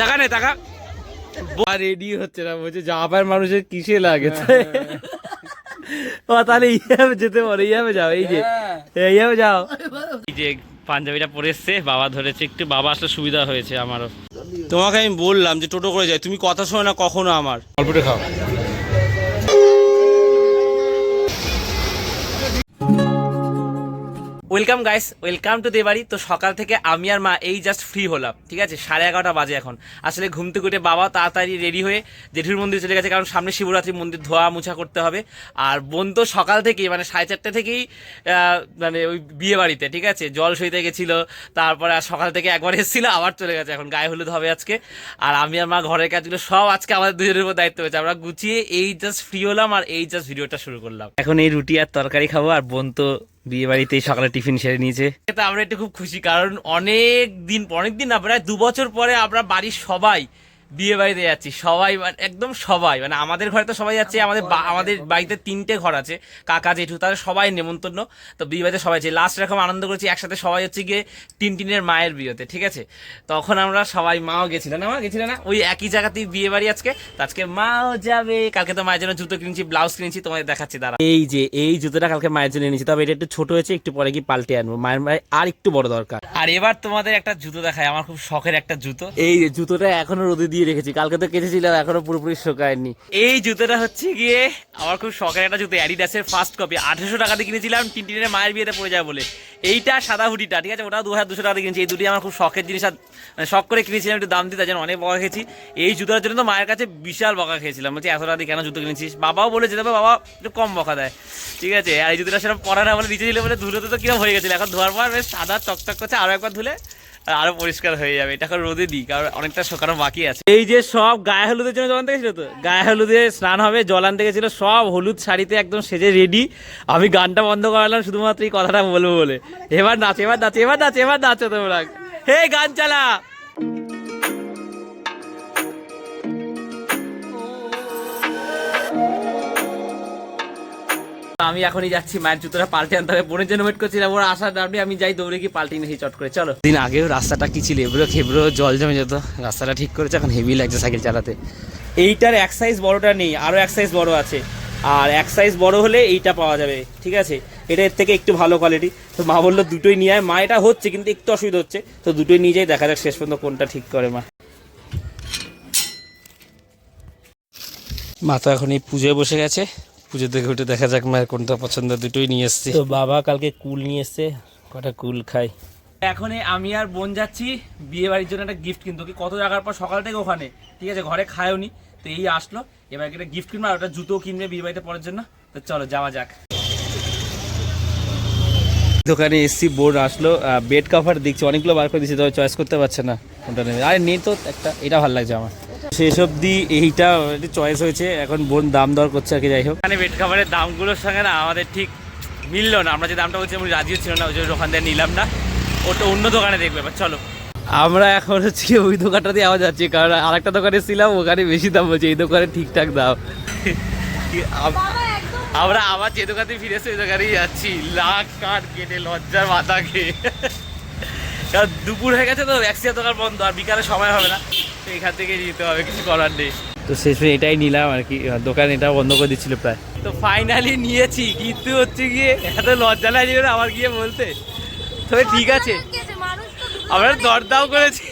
টাকা নে টাকা রেডি হচ্ছে না বলছে জাপার মানুষের কিসে লাগে? ও তাহলে ইয়াবে যেতে পারে ইয়াবে যাও এই যে ইয়াবে যাও। এই যে পাঞ্জাবিটা পরে এসছে বাবা ধরেছে একটু বাবা আসলে সুবিধা হয়েছে আমারও। তোমাকে আমি বললাম যে টোটো করে যাই তুমি কথা শোনো না কখনো আমার। অল্পটা খাও। ওয়েলকাম গাইস ওয়েলকাম টু দেবাড়ি তো সকাল থেকে আমি আর মা এই জাস্ট ফ্রি হলাম, ঠিক আছে? সাড়ে এগারোটা বাজে এখন। আসলে ঘুম থেকে উঠে বাবা তাড়াতাড়ি রেডি হয়ে জেঠুর মন্দির চলে গেছে, কারণ সামনে শিবরাত্রি মন্দির ধোয়া মুছা করতে হবে। আর বোন তো সকাল থেকেই মানে সাড়ে চারটে থেকেই মানে ওই বিয়ে বাড়িতে, ঠিক আছে? জল সইতে গেছিল, তারপরে আর সকাল থেকে একবার এসেছিল, আবার চলে গেছে এখন, গায়ে হলুদ হবে আজকে। আর আমি আর মা ঘরের কাজগুলো সব আজকে আমাদের দুজনের উপর দায়িত্ব হয়েছে আমরা গুছিয়ে এই জাস্ট ফ্রি হলাম আর এই জাস্ট ভিডিওটা শুরু করলাম। এখন এই রুটি আর তরকারি খাব, আর বোন তো বিয়ে বাড়িতেই সকালে টিফিন সেরে নিয়েছে। আমরা একটু খুব খুশি, কারণ অনেক দিন অনেক দিন না, প্রায় দু বছর পরে আমরা বাড়ির সবাই বিয়ে বাড়িতে যাচ্ছি। সবাই মানে একদম সবাই। মানে আমাদের ঘরে তো সবাই যাচ্ছে আমাদের আমাদের বাড়িতে তিনটে ঘর আছে কাকা জেঠু তাদের সবাই নেমন্তন্ন। তো বিয়ে বাড়িতে সবাই আছে লাস্ট এরকম আনন্দ করেছি একসাথে সবাই হচ্ছে গিয়ে টিন টিনের মায়ের বিয়েতে ঠিক আছে? তখন আমরা সবাই মাও গেছিলাম না মা গেছিল না? ওই একই জায়গাতেই বিয়ে বাড়ি আজকে। আজকে মাও যাবে। কালকে তো মায়ের জন্য জুতো কিনছি ব্লাউজ কিনছি তোমাদের দেখাচ্ছি দাঁড়া এই যে এই জুতোটা কালকে মায়ের জন্য এনেছি। তবে এটা একটু ছোট হয়েছে একটু পরে কি পাল্টে আনব। মায়ের মায়ের আর একটু বড় দরকার। আর এবার তোমাদের একটা জুতো দেখায় আমার খুব শখের একটা জুতো। এই যে জুতোটা এখনও রোদে দিয়ে রেখেছি। কালকে তো কেটেছিলাম, এখনও পুরোপুরি শুকায়নি। এই জুতোটা হচ্ছে গিয়ে আমার খুব শখের একটা জুতো অ্যাডিডাসের ফার্স্ট কপি আঠেরোশো টাকা দিয়ে কিনেছিলাম, টিনটিনের মায়ের বিয়েতে পড়ে যাবে বলে। এইটা সাদা হুডিটা, ঠিক আছে? ওটা দু হাজার দুশো টাকা দিয়ে কিনেছি। এই দুটি আমার খুব শখের জিনিস মানে শখ করে কিনেছিলাম, একটু দাম দিতে যেন অনেক বকা খেয়েছি। এই জুতোর জন্য তো মায়ের কাছে বিশাল বকা খেয়েছিলাম। বলছি এত টাকা দিয়ে কেন জুতো কিনেছিস? বাবাও বলে যেতে বাবা একটু কম বকা দেয়। ঠিক আছে? আর এই জুতোটা সেরকম পরা না বলে নিচে দিলে বলে ধুলে তো কিরম হয়ে গেছিল। এখন ধোয়ার পর বেশ সাদা চকচক করছে আরও একবার ধুলে আরও পরিষ্কার হয়ে যাবে। এটা এখন রোদে দিই, কারণ অনেকটা শোকানো বাকি আছে। এই যে সব গায়ে হলুদের জন্য জল আনতে গেছিল তো? গায়ে হলুদে স্নান হবে, জল আনতে গেছিল, সব হলুদ শাড়িতে একদম সেজে রেডি আমি গানটা বন্ধ করালাম, শুধুমাত্র এই কথাটা বলব বলে। এবার নাচ এবার নাচ এবার নাচ, এবার নাচো তোমরা। হে গান চালা আমি এখনই যাচ্ছি মায়ের জুতোটা পাল্টে আনতে হবে। বোনের জন্য ওয়েট করছিলাম ওরা আসার আপনি আমি যাই দৌড়ে কি পাল্টে নিয়েছি চট করে চলো। দিন আগেও রাস্তাটা কি ছিল? এবড়ো খেবড়ো জল জমে যেত। রাস্তাটা ঠিক করেছে এখন হেভি লাগছে সাইকেল চালাতে। এইটার এক সাইজ বড়টা নেই আরও এক সাইজ বড় আছে। আর এক সাইজ বড় হলে এইটা পাওয়া যাবে ঠিক আছে? এটা এর থেকে একটু ভালো কোয়ালিটি তো মা বলল দুটোই নিয়ে আয়। মা এটা হচ্ছে কিন্তু একটু অসুবিধা হচ্ছে। তো দুটোই নিয়ে যাই দেখা যাক শেষ পর্যন্ত কোনটা ঠিক করে মা। মা তো এখন এই পুজোয় বসে গেছে। পুজো থেকে উঠে দেখা যাক মায়ের কোনটা পছন্দ দুটোই নিয়ে এসছে। তো বাবা কালকে কুল নিয়ে এসছে কটা কুল খাই এখন আমি আর বোন যাচ্ছি বিয়ে বাড়ির জন্য একটা গিফট কিনতো। কি কত জায়গার পর সকাল থেকে ওখানে। ঠিক আছে ঘরে খায়ওনি তো এই আসলো। এবার একটা গিফট কিনবো আর ওটা জুতো কিনবে বিয়ে বাড়িতে পরার জন্য। তো চলো যাওয়া যাক। দোকানে এসছি বোন আসলো। বেড কভার দেখছি অনেকগুলো বার করে দিচ্ছি তবে চয়েস করতে পারছে না। কোনটা নেবে? আরে নেই তো একটা এটা ভালো লাগছে আমার। শেষ অবধি এইটা চয়েস হয়েছে। এখন বোন দাম দর করছে আর কি যাই হোক। মানে বেড কভারের দামগুলোর সঙ্গে না আমাদের ঠিক মিললো না। আমরা যে দামটা বলছি আমি রাজিও ছিল না ওই জন্য ওখান থেকে নিলাম না। ওটা অন্য দোকানে দেখবে এবার চলো। আমরা এখন হচ্ছে ওই দোকানটাতে আওয়াজ যাচ্ছি কারণ আরেকটা দোকানে ছিলাম ওখানে বেশি দাম বলছে এই দোকানে ঠিকঠাক দাম। আমরা আবার যে দোকানে ফিরে এসে ওই দোকানেই যাচ্ছি। লাখ কাঠ কেটে লজ্জার মাথা খেয়ে। কারণ দুপুর হয়ে গেছে তো ভ্যাকসিনের দোকান বন্ধ আর বিকালে সময় হবে না। তো এখান থেকে নিতে হবে কিছু করার নেই। তো শেষে এটাই নিলাম আর কি দোকান এটা বন্ধ করে দিচ্ছিল প্রায়। তো ফাইনালি নিয়েছি কিন্তু হচ্ছে গিয়ে এত লজ্জা লাগে না আমার গিয়ে বলতে। তবে ঠিক আছে আমরা দরদাও করেছি।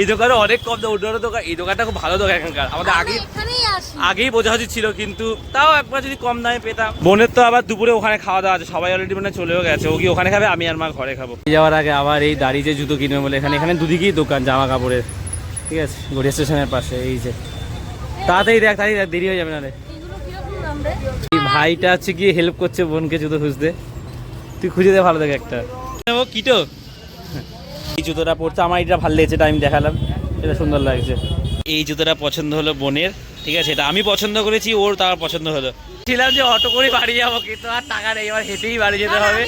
এই দোকানে অনেক কম দাম অন্য দোকান এই দোকানটা খুব ভালো দোকান এখানকার। আমাদের আগে এখানেই আসি। আগেই বোঝাবুঝি ছিল কিন্তু তাও একবার যদি কম দামে পেতাম। বোনের তো আবার দুপুরে ওখানে খাওয়া দাওয়া আছে সবাই অলরেডি মানে চলেও গেছে ও কি ওখানে খাবে আমি আর মা ঘরে খাব। যাওয়ার আগে আবার এই দাঁড়িয়ে যে জুতো কিনবে বলে এখানে এখানে দুদিকেই দোকান জামা কাপড়ের। ঠিক আছে গড়িয়া স্টেশনের পাশে এই যে। তাড়াতাড়ি দেখ তাড়াতাড়ি দেখ দেরি হয়ে যাবে না রে ভাইটা হচ্ছে গিয়ে হেল্প করছে বোনকে জুতো খুঁজতে। তুই খুঁজে দে ভালো দেখে একটা। ও কিটো? এই জুতোটা পড়তে আমার এটা ভালো লেগেছে এটা আমি দেখালাম। এটা সুন্দর লাগছে। এই জুতোটা পছন্দ হলো বোনের ঠিক আছে? এটা আমি পছন্দ করেছি ওর তার পছন্দ হলো। ছিলাম যে অটো করে বাড়ি যাব কিন্তু আর টাকা নেই এবার হেঁটেই বাড়ি যেতে হবে।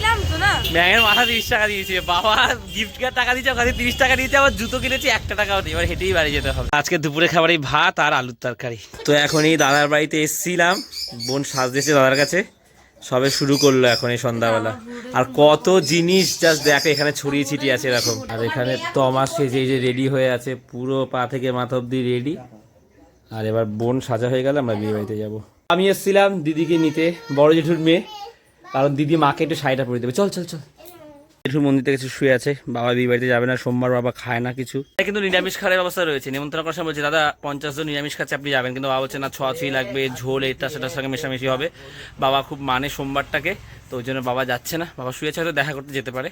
দিলাম তো না? ব্যাঙের মাথা তিরিশ টাকা দিয়েছে। বাবা গিফট কার্ড টাকা দিয়েছে, ওখানে তিরিশ টাকা দিয়েছে, আবার জুতো কিনেছি, একটা টাকাও নেই। এবার হেঁটেই বাড়ি যেতে হবে। আজকে দুপুরে খাবার এই ভাত আর আলুর তরকারি। তো এখন এই দাদার বাড়িতে এসেছিলাম। বোন সাজ দিয়েছে দাদার কাছে। সবে শুরু করল এখন এই সন্ধ্যাবেলা। আর কত জিনিস জাস্ট দেখো, এখানে ছড়িয়ে ছিটিয়ে আছে এরকম। আর এখানে তমা সেজে যে রেডি হয়ে আছে, পুরো পা থেকে মাথা অব্দি রেডি আর এবার বোন সাজা হয়ে গেলে আমরা বিয়ে বাড়িতে যাব। আমি এসেছিলাম দিদিকে নিতে, বড় জেঠুর মেয়ে। কারণ দিদি মাকে একটু শাড়িটা পরে দেবে। চল চল চল। জেঠুর মন্দিরতে কিছু শুয়ে আছে বাবা বিয়ে বাড়িতে যাবে না সোমবার বাবা খায় না কিছু। কিন্তু নিরামিষ খাওয়ার ব্যবস্থা রয়েছে। নিমন্ত্রণ করার সময় বলছে দাদা পঞ্চাশ জন নিরামিষ খাচ্ছে আপনি যাবেন। কিন্তু বাবা বলছে না ছোঁয়াছুঁই লাগবে ঝোল এটা সেটার সঙ্গে মেশামেশি হবে। বাবা খুব মানে সোমবারটাকে তো ওই জন্য বাবা যাচ্ছে না। বাবা শুয়েছে হয়তো দেখা করতে যেতে পারে।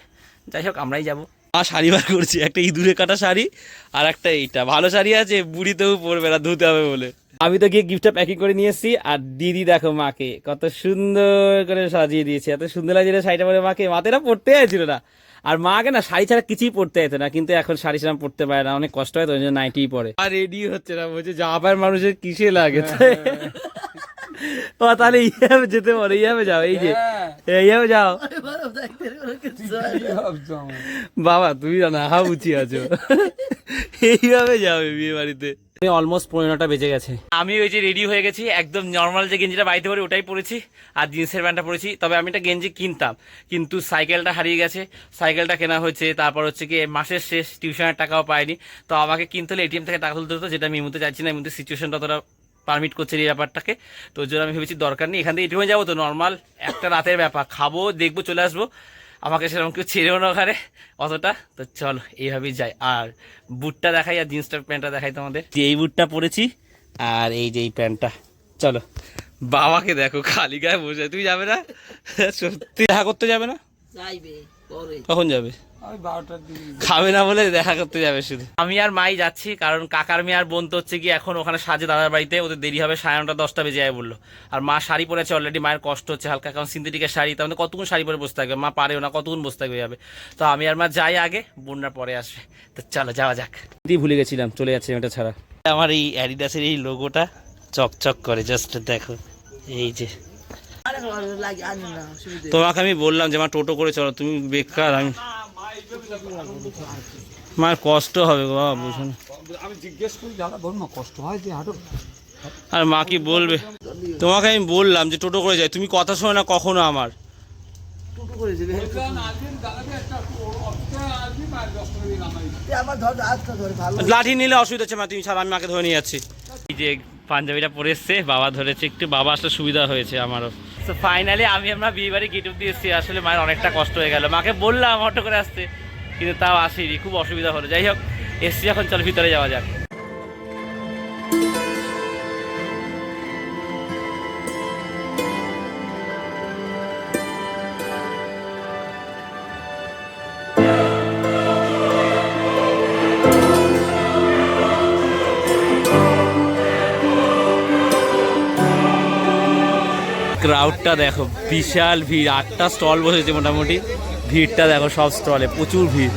যাই হোক আমরাই যাব। আর শাড়ি বার করছি একটা ইঁদুরে কাটা শাড়ি আর একটা এইটা। ভালো শাড়ি আছে বুড়িতেও পরবে না ধুতে হবে বলে। আমি তো গিয়ে গিফটটা প্যাকিং করে নিয়ে এসেছি আর দিদি দেখো মাকে কত সুন্দর করে সাজিয়ে দিয়েছে। এত সুন্দর লাগছিল শাড়িটা পরে মাকে। মাতেরা পড়তে চাইছিল না। আর মাকে না শাড়ি ছাড়া কিছুই পড়তে যেত না কিন্তু এখন শাড়ি ছাড়া পড়তে পারে না। অনেক কষ্ট হয় তো ওই জন্য নাইটিই পরে। আর রেডি হচ্ছে না বলছে জাপার মানুষের কিসে লাগে? ও তাহলে ইয়াবে যেতে পারে ইয়াবে যাও এই যে। ইয়াবে যাও। বাবা তুমি না হা উচি আছো। এইভাবে যাবে বিয়ে বাড়িতে। অলমোস্ট পনেরোটা বেজে গেছে। আমি ওই যে রেডি হয়ে গেছি, একদম নর্মাল যে গেঞ্জিটা বাড়িতে পরে ওটাই পরেছি, আর জিন্সের প্যান্টটা পরেছি। তবে আমি একটা গেঞ্জি কিনতাম, কিন্তু সাইকেলটা হারিয়ে গেছে। সাইকেলটা কেনা হয়েছে তারপর হচ্ছে কি মাসের শেষ টিউশনের টাকাও পাইনি। তো আমাকে কিনতে হলে এটিএম থেকে টাকা তুলতে হতো, যেটা আমি এই মুহূর্তে চাইছি না, এই মুহূর্তে সিচুয়েশনটা অতটা পারমিট করছে এই ব্যাপারটাকে। তো ওই জন্য আমি ভেবেছি দরকার নেই, এখান থেকে এটিএমে যাব তো নর্মাল একটা রাতের ব্যাপার। খাব, দেখব, চলে আসব। আমাকে সেরকম কেউ ছেড়েও না ওখানে অতটা। তো চল এইভাবেই যাই। আর বুটটা দেখাই আর জিন্সটা প্যান্টটা দেখাই তোমাদের। যে এই বুটটা পরেছি আর এই যে এই প্যান্টটা। চলো। বাবাকে দেখো খালি গায়ে বসে। তুমি যাবে না? সত্যি দেখা করতে যাবে না? যাইবে তখন কখন যাবে? খাবে না বলে দেখা করতে যাবে শুধু। আমি আর মাই যাচ্ছি কারণ কাকার মেয়ে আর বোন তো হচ্ছে কি এখন ওখানে সাজে দাদার বাড়িতে ওদের দেরি হবে সাড়ে নটা দশটা বেজে যায় বলল। আর মা শাড়ি পরেছে অলরেডি মায়ের কষ্ট হচ্ছে হালকা কারণ সিনথেটিকের শাড়ি তার মধ্যে কতক্ষণ শাড়ি পরে বসে থাকবে? মা পারেও না কতক্ষণ বসে থাকবে যাবে? তো আমি আর মা যাই আগে বোনরা পরে আসবে। তো চলো যাওয়া যাক। ভুলে গেছিলাম চলে যাচ্ছে এটা ছাড়া। আমার এই অ্যাডিডাসের এই লোগোটা চকচক করে জাস্ট দেখো এই যে। তোমাকে আমি বললাম যে আমার টোটো করে চলো তুমি বেকার আমি মার কষ্ট হবে বাবা বুঝো না। আমি জিজ্ঞেস করি দাদা বলুন না কষ্ট হয় যে হাঁটো? আর মা কি বলবে? তোমাকে আমি বললাম যে টোটো করে যাই। তুমি কথা শোনো না কখনো আমার। টুটু করে দেবে এ আমার ধর আজকে ধরে ভালো। লাঠি নিলে অসুবিধা হচ্ছে মা তুমি ছাড়া আমি মাকে ধরে নিয়ে যাচ্ছি। এই যে পাঞ্জাবিটা পরে এসছে বাবা ধরেছে একটু বাবা আসলে সুবিধা হয়েছে আমারও। তো ফাইনালি আমি আমরা বিয়ে বাড়ি গেট অব্দি এসেছি আসলে মায়ের অনেকটা কষ্ট হয়ে গেল। মাকে বললাম অটো করে আসতে, কিন্তু তাও আসেনি। খুব অসুবিধা হলো। যাই হোক, এসছি এখন, চল ভিতরে যাওয়া যাক। ক্রাউডটা দেখো, বিশাল ভিড়। আটটা স্টল বসেছে মোটামুটি। ভিড়টা দেখো, সব স্টলে প্রচুর ভিড়।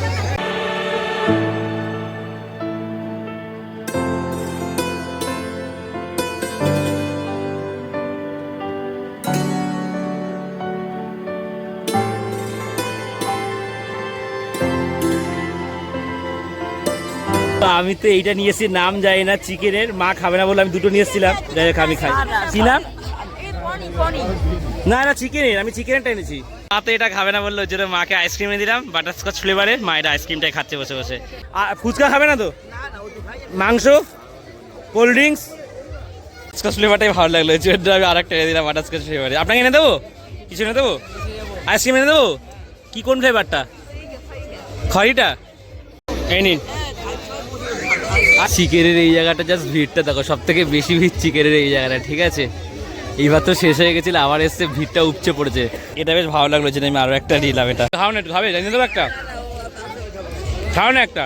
আমি তো এইটা নিয়েছি নাম জানি না, চিকেনের। মা খাবে না বলে আমি দুটো নিয়ে এসেছিলাম। যাই হোক, আমি খাই। কি নাম? না না চিকেনের আমি চিকেনটা এনেছি। মা তো এটা খাবে না বলল জন্য মাকে আইসক্রিম এনে দিলাম বাটারস্কচ ফ্লেভারের মা এটা আইসক্রিমটাই খাচ্ছে বসে বসে। আর ফুচকা খাবে না তো? মাংস কোল্ড ড্রিঙ্কস স্কচ ফ্লেভারটাই ভালো লাগল জন্য আমি আরেকটা এনে দিলাম বাটারস্কচ ফ্লেভারে আপনাকে এনে দেবো? কিছু এনে দেবো? আইসক্রিম এনে দেবো? কি কোন ফ্লেভারটা খড়িটা? এই নিন। আর চিকেনের এই জায়গাটা জাস্ট ভিড়টা দেখো সব থেকে বেশি ভিড় চিকেনের এই জায়গাটা ঠিক আছে? এইবার তো শেষ হয়ে গেছিল, আবার এসছে ভিড়টা উপচে পড়েছে। এটা বেশ ভালো লাগল যে আমি আরও একটা নিলাম এটা। খাও না খাবে? জানিয়ে দেবো একটা? খাও না একটা?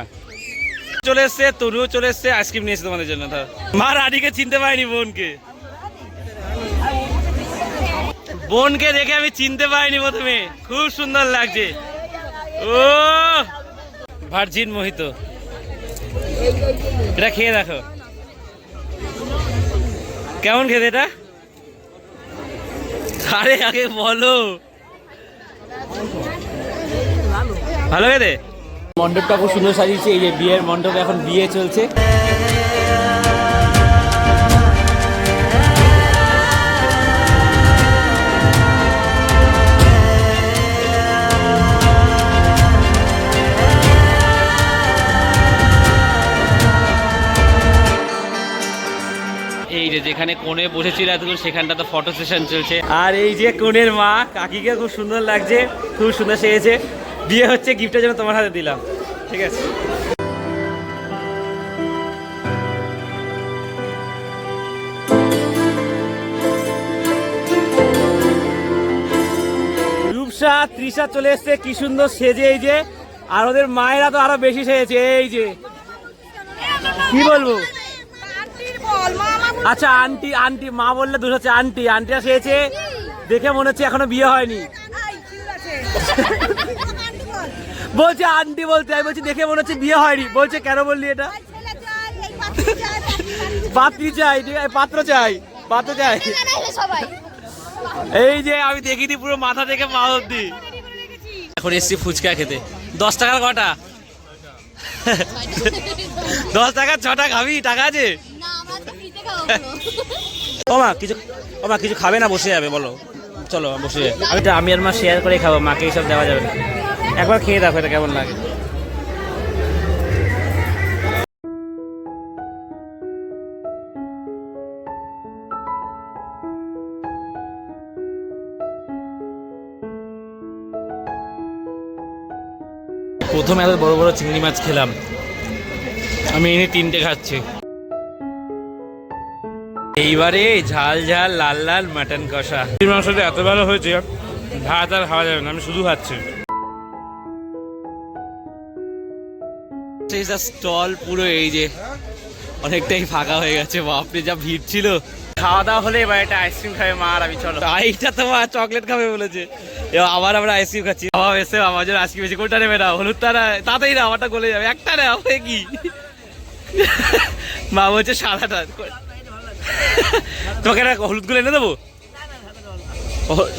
চলে এসছে তনুও চলে এসছে, আইসক্রিম নিয়েছে তোমাদের জন্য মা রানীকে চিনতে পারিনি বোনকে। বোনকে দেখে আমি চিনতে পারিনি প্রথমে। খুব সুন্দর লাগছে। ও, ভার্জিন মোহিত। এটা খেয়ে দেখো। কেমন খেতে এটা? আরে, আগে বলো। ভালো গেছে মণ্ডপটা খুব সুন্দর সাজিয়েছে, এই যে বিয়ের মণ্ডপ, এখন বিয়ে চলছে। যে যেখানে কোণে বসেছিল এতক্ষণ সেখানটা তো ফটো সেশন চলছে। আর এই যে কোণের মা কাকিকে খুব সুন্দর লাগছে খুব সুন্দর সেজেছে। বিয়ে হচ্ছে গিফটের জন্য তোমার হাতে দিলাম। ঠিক আছে। রূপসা তৃষা চলে এসছে কি সুন্দর সেজে এই যে। আর ওদের মায়েরা তো আরও বেশি সেজেছে এই যে। কি বলব? আচ্ছা আন্টি আন্টি মা বললে দোষ হচ্ছে আন্টি আন্টিরা সেজেছে দেখে মনে হচ্ছে এখনও বিয়ে হয়নি। বলছে আন্টি বলতে আমি বলছি দেখে মনে হচ্ছে বিয়ে হয়নি। বলছে কেন বললি এটা? পাত্রী চাই ঠিক আছে পাত্র চাই পাত্র চাই। সবাই। এই যে আমি দেখিনি পুরো মাথা থেকে পা অব্দি এখন এসছি ফুচকা খেতে। দশ টাকার কটা? দশ টাকার ছটা খাবি? টাকা আছে? না আমরা তো ফ্রিতে খাব ও মা কিছু ও মা কিছু খাবে না বসে যাবে বলো। চলো বসে যাবে আমি তো আমি আর মা শেয়ার করে খাব মাকে এইসব দেওয়া যাবে না। একবার খেয়ে দেখো এটা কেমন লাগে। প্রথমে এত বড় বড় চিংড়ি মাছ খেলাম। আমি এনে তিনটে খাচ্ছি। এইবারে ঝাল ঝাল লাল লাল মাটন কষা। মাংসটা এত ভালো হয়েছে ভাত আর খাওয়া যাবে না আমি শুধু খাচ্ছি। স্টল পুরো এই যে অনেকটাই ফাঁকা হয়ে গেছে বাপরে যা ভিড় ছিল। খাওয়া দাওয়া হলে এবার একটা আইসক্রিম খাবে মা আর আমি চলো। এইটা তো মা চকলেট খাবে বলেছে। আবার আমরা আইসক্রিম খাচ্ছি। বাবা এসে আমার জন্য আইসক্রিম বেশি কোনটা নেবে না হলুদটা না তাতেই না আমারটা গলে যাবে একটা না হবে কি? মা বলছে সাদাটা একটা হলুদগুলো এনে দেবো?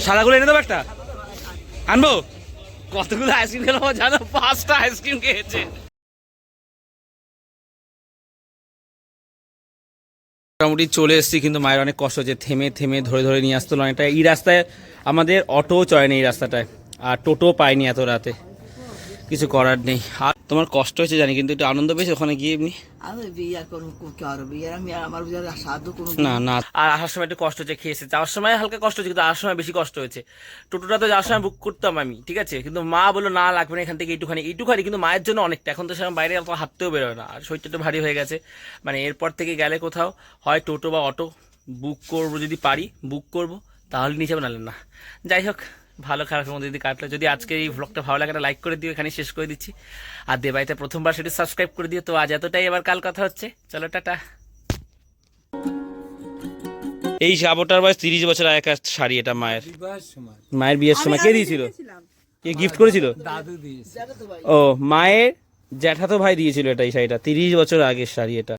সাদাগুলো এনে দেবো একটা? আনব? কতগুলো আইসক্রিম খেলো জানো? পাঁচটা আইসক্রিম খেয়েছে। মোটামুটি চলে এসেছি, কিন্তু মায়ের অনেক কষ্ট হচ্ছে। থেমে থেমে, ধরে ধরে নিয়ে আসতো অনেকটা। এই রাস্তায় আমাদের অটো চয়নি এই রাস্তাটায়। আর টোটো পাইনি এত রাতে। কিছু করার নেই। আর তোমার কষ্ট হয়েছে জানি কিন্তু একটু আনন্দ পেয়েছে ওখানে গিয়ে এমনি? আমি বিয়ে করব আর বিয়ে? আমি আমার সাধ্য কোনো না না। আর আসার সময় একটু কষ্ট হচ্ছে খেয়েছে। যাওয়ার সময় হালকা কষ্ট হচ্ছে কিন্তু আসার সময় বেশি কষ্ট হয়েছে। টোটোটা তো যাওয়ার সময় বুক করতাম আমি ঠিক আছে? কিন্তু মা বলল না লাগবে না এখান থেকে এইটুখানি এইটুখানি কিন্তু মায়ের জন্য অনেকটা। এখন তো সেরকম বাইরে অত হাঁটতেও বেরোয় না। আর শরীরটা একটু ভারী হয়ে গেছে। মানে এরপর থেকে গেলে কোথাও হয় টোটো বা অটো বুক করব যদি পারি বুক করব তাহলে নিচে নাহলে না। যাই হোক। ভালো খারাপের মধ্যে যদি কাটলো। যদি আজকে এই ব্লগটা ভালো লাগে লাইক করে দিও এখানে শেষ করে দিচ্ছি। আর দেবাইতে প্রথমবার সেটি সাবস্ক্রাইব করে দিও তো আজ এতটাই এবার কাল কথা হচ্ছে। চলো টাটা। এই সাবটার বয়স তিরিশ বছর আগেকার শাড়ি এটা মায়ের। মায়ের বিয়ের সময় কে দিয়েছিল? কে গিফট করেছিল? দাদু দিয়েছে। ও মায়ের জ্যাঠাতো ভাই দিয়েছিল এটা এই শাড়িটা তিরিশ বছর আগের শাড়ি এটা।